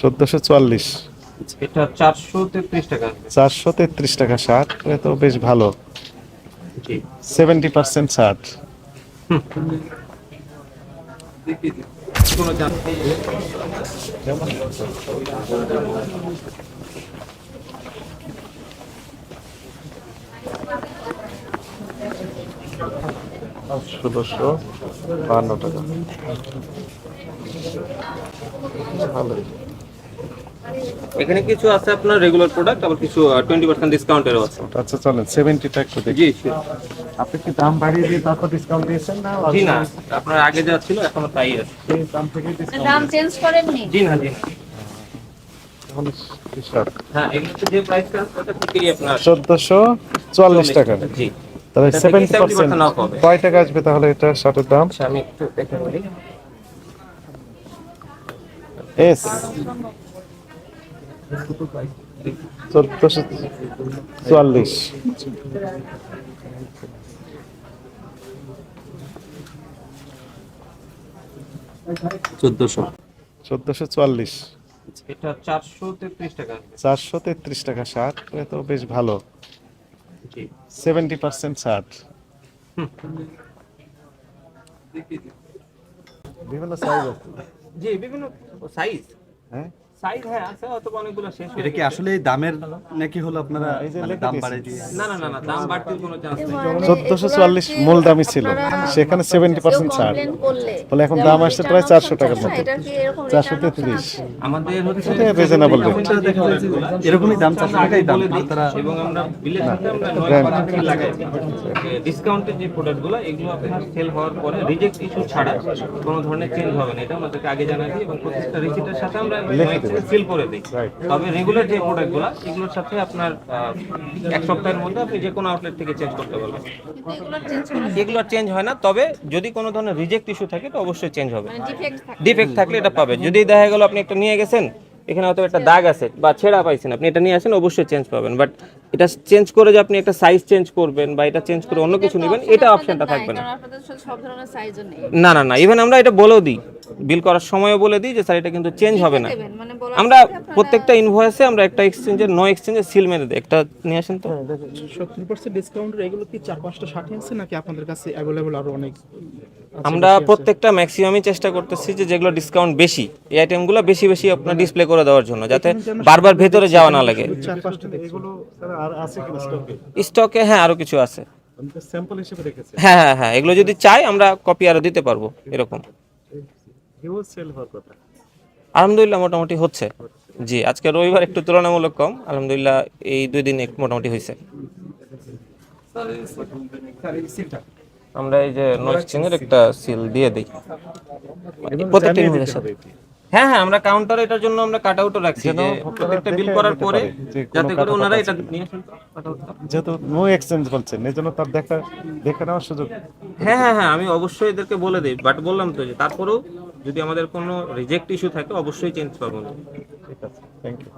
চোদ্দোশো চুয়াল্লিশ। এটা চারশো তেত্রিশ টাকা। চারশো তেত্রিশ টাকা ষাট এ তো বেশ ভালো। সেভেন্টি পার্সেন্ট ষাট ষোলোশো টাকা। এখানে কিছু আছে আপনার রেগুলার প্রোডাক্ট আবার কিছু টোয়েন্টি পার্সেন্ট ডিসকাউন্টেরও আছে। আচ্ছা চলেন সেভেন্টিটা একটু দেখি। জি। আপনি কি দাম বাড়িয়ে দিয়ে তারপর ডিসকাউন্ট দিয়েছেন না জি না আপনার আগে যা ছিল এখনও তাই আছে। দাম থেকে ডিসকাউন্ট দাম চেঞ্জ করেননি? জি না জি না। হ্যাঁ যে প্রাইসটা ওটা আপনার টাকা। জি। তাহলে 70%। কয় টাকা আসবে তাহলে এটা শার্টের দাম? আচ্ছা আমি একটু দেখে বলি। এস চোদ্দশো চুয়াল্লিশ। চোদ্দশো। চোদ্দশো চুয়াল্লিশ। এটা চারশো তেত্রিশ টাকা। চারশো তেত্রিশ টাকা ষাট এ তো বেশ ভালো। সেভেন্টি পার্সেন্ট ষাট বিভিন্ন সাইজ আছে। জি বিভিন্ন সাইজ হ্যাঁ? সাইজ হ্যাঁ আছে অথবা অনেকগুলো শেষ এটা কি আসলে দামের নাকি হলো আপনারা মানে দাম দিয়েছে। বাড়িয়ে দিয়ে? না না না না দাম বাড়তির কোনো চান্স নেই। চোদ্দশো চুয়াল্লিশ মূল দামই ছিল। সেখানে সেভেন্টি পার্সেন্ট ছাড়। তাহলে এখন দাম আসছে প্রায় টাকার মতো। আমাদের হচ্ছে এরকমই দাম চারশো টাকাই দাম। আপনারা এবং আমরা বিলের সাথে আমরা নয় brand। লাগাই। ডিসকাউন্টের যে প্রোডাক্টগুলো এগুলো আপনার সেল হওয়ার পরে রিজেক্ট ইস্যু ছাড়া কোনো ধরনের চেঞ্জ হবে না। এটা আমাদেরকে আগে দিই এবং প্রত্যেকটা রিসিটের সাথে আমরা সিল করে দিই। তবে রেগুলার যে প্রোডাক্টগুলো এগুলোর সাথে আপনার এক সপ্তাহের মধ্যে আপনি যে কোনো আউটলেট থেকে চেঞ্জ করতে পারবেন। এগুলো চেঞ্জ হয় না। তবে যদি কোনো ধরনের রিজেক্ট ইস্যু থাকে তো অবশ্যই চেঞ্জ হবে। ডিফেক্ট থাকলে এটা পাবে। যদি দেখা গেল আপনি একটা নিয়ে গেছেন এখানে হয়তো একটা দাগ আছে বা ছেঁড়া পাইছেন আপনি এটা নিয়ে আসেন অবশ্যই চেঞ্জ পাবেন। বাট এটা চেঞ্জ করে যে আপনি একটা সাইজ চেঞ্জ করবেন বা এটা চেঞ্জ করে অন্য কিছু নেবেন এটা অপশনটা থাকবে না। না না না ইভেন আমরা এটা বলেও দিই। বিল করার সময়ও বলে দিই যে স্যার এটা কিন্তু চেঞ্জ হবে না। মানে আমরা প্রত্যেকটা ইনভয়েসে আমরা একটা এক্সচেঞ্জের নো এক্সচেঞ্জের সিল মেরে দিই। একটা নিয়ে আসেন তো। সত্তর পার্সেন্ট ডিসকাউন্টের এগুলো কি চার পাঁচটা ষাটে আছে নাকি আপনাদের কাছে অ্যাভেলেবল আরও অনেক আমরা প্রত্যেকটা ম্যাক্সিমামই চেষ্টা করতেছি যে যেগুলো ডিসকাউন্ট বেশি এই আইটেমগুলো বেশি বেশি আপনার ডিসপ্লে করে দেওয়ার জন্য যাতে বারবার ভেতরে যাওয়া না লাগে। চার পাঁচটা এগুলো স্যার আর আছে কিনা স্টকে স্টকে হ্যাঁ আরও কিছু আছে। আমি স্যাম্পল হিসেবে রেখেছি হ্যাঁ হ্যাঁ হ্যাঁ এগুলো যদি চাই আমরা কপি আরও দিতে পারব এরকম। হিউজ সেল হওয়ার কথা। আলহামদুলিল্লাহ মোটামুটি হচ্ছে। জি আজকে রবিবার একটু তুলনামূলক কম। আলহামদুলিল্লাহ এই দুই দিন মোটামুটি হয়েছে আমরা এই যে নো এক্সচেঞ্জের একটা সিল দিয়ে দিই। প্রত্যেকটা ইনভয়েসের সাথে। হ্যাঁ হ্যাঁ আমরা কাউন্টারে এটার জন্য আমরা কাট আউটও রাখছি যে প্রত্যেকটা বিল করার পরে যাতে করে ওনারা এটা নিয়ে আসেন যেহেতু নো এক্সচেঞ্জ বলছেন এই জন্য তার দেখা দেখে নেওয়ার সুযোগ। হ্যাঁ হ্যাঁ হ্যাঁ আমি অবশ্যই এদেরকে বলে দিই বাট বললাম তো যে তারপরেও যদি আমাদের কোনো রিজেক্ট ইস্যু থাকে অবশ্যই চেঞ্জ পাবো। ঠিক আছে। Thank you